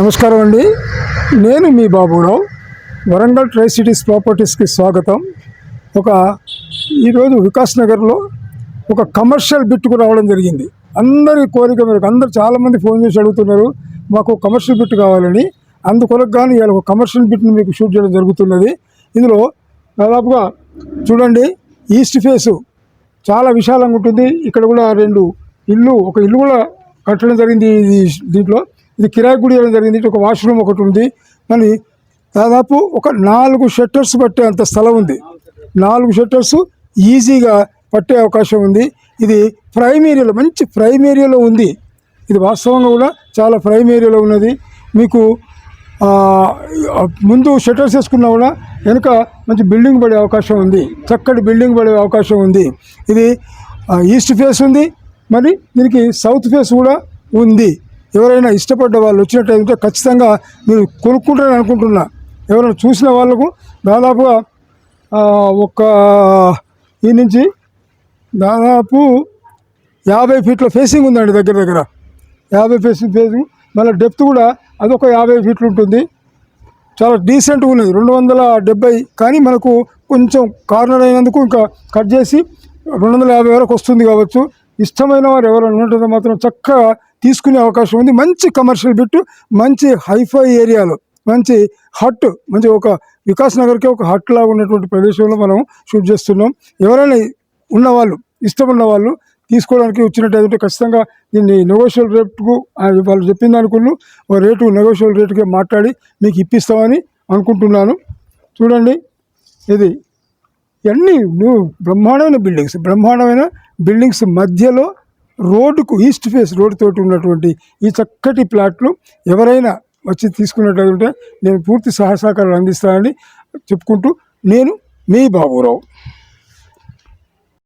నమస్కారం అండి. నేను మీ బాబురావు. వరంగల్ ట్రై సిటీస్ ప్రాపర్టీస్కి స్వాగతం. ఒక ఈరోజు వికాస్ నగర్లో ఒక కమర్షియల్ బిట్టుకు రావడం జరిగింది. అందరి కోరిక మేరకు అందరు చాలామంది ఫోన్ చేసి అడుగుతున్నారు మాకు కమర్షియల్ బిట్ కావాలని. అందుకొరకు కానీ ఇవాళ ఒక కమర్షియల్ బిట్ని మీకు షూట్ చేయడం జరుగుతున్నది. ఇందులో దాదాపుగా చూడండి ఈస్ట్ ఫేసు చాలా విశాలంగా ఉంటుంది. ఇక్కడ కూడా రెండు ఇల్లు ఒక ఇల్లు కూడా కట్టడం జరిగింది ఇది దీంట్లో. ఇది కిరాయి గుడి జరిగింది ఒక వాష్రూమ్ ఒకటి ఉంది. మరి దాదాపు ఒక నాలుగు షట్టర్స్ పట్టే అంత స్థలం ఉంది. నాలుగు షట్టర్స్ ఈజీగా పట్టే అవకాశం ఉంది. ఇది ప్రైమ్ ఏరియాలో మంచి ప్రైమ్ ఏరియాలో ఉంది. ఇది వాస్తవంగా కూడా చాలా ప్రైమ్ ఏరియాలో ఉన్నది. మీకు ముందు షటర్స్ వేసుకున్నా కూడా వెనుక మంచి బిల్డింగ్ పడే అవకాశం ఉంది. చక్కటి బిల్డింగ్ పడే అవకాశం ఉంది. ఇది ఈస్ట్ ఫేస్ ఉంది. మరి దీనికి సౌత్ ఫేస్ కూడా ఉంది. ఎవరైనా ఇష్టపడ్డ వాళ్ళు వచ్చినట్టయితే ఖచ్చితంగా మీరు కొనుక్కుంటారని అనుకుంటున్నా. ఎవరైనా చూసిన వాళ్ళకు దాదాపుగా ఒక ఈ నుంచి దాదాపు యాభై ఫీట్ల ఫేసింగ్ ఉందండి దగ్గర దగ్గర. యాభై ఫేసింగ్ ఫేసింగ్ మళ్ళీ డెప్త్ కూడా అదొక యాభై ఫీట్లు ఉంటుంది. చాలా డీసెంట్గా ఉన్నది రెండు వందల డెబ్బై. కానీ మనకు కొంచెం కార్నర్ అయినందుకు ఇంకా కట్ చేసి రెండు వందల యాభై వరకు వస్తుంది కావచ్చు. ఇష్టమైన వారు ఎవరైనా ఉంటుందో మాత్రం చక్కగా తీసుకునే అవకాశం ఉంది. మంచి కమర్షియల్ బిట్ మంచి హైఫై ఏరియాలో మంచి హట్ మంచి ఒక వికాస్ నగర్కి ఒక హట్ లాగా ఉన్నటువంటి ప్రదేశంలో మనం షూట్ చేస్తున్నాం. ఎవరైనా ఉన్నవాళ్ళు ఇష్టం ఉన్నవాళ్ళు తీసుకోవడానికి వచ్చినట్టయితే ఖచ్చితంగా దీన్ని నెగోషియల్ రేటుకు వాళ్ళు చెప్పిన అనుకున్నాను ఓ రేటు నెగోషియల్ రేటుకే మాట్లాడి మీకు ఇప్పిస్తామని అనుకుంటున్నాను. చూడండి ఇది ఇవన్నీ నువ్వు బ్రహ్మాండమైన బిల్డింగ్స్ బ్రహ్మాండమైన బిల్డింగ్స్ మధ్యలో రోడ్డుకు ఈస్ట్ ఫేస్ రోడ్ తోటి ఉన్నటువంటి ఈ చక్కటి ప్లాట్లు ఎవరైనా వచ్చి తీసుకున్నట్లయితే నేను పూర్తి సహసహకారాలు అందిస్తానని చెప్పుకుంటూ నేను మీ బాబురావు.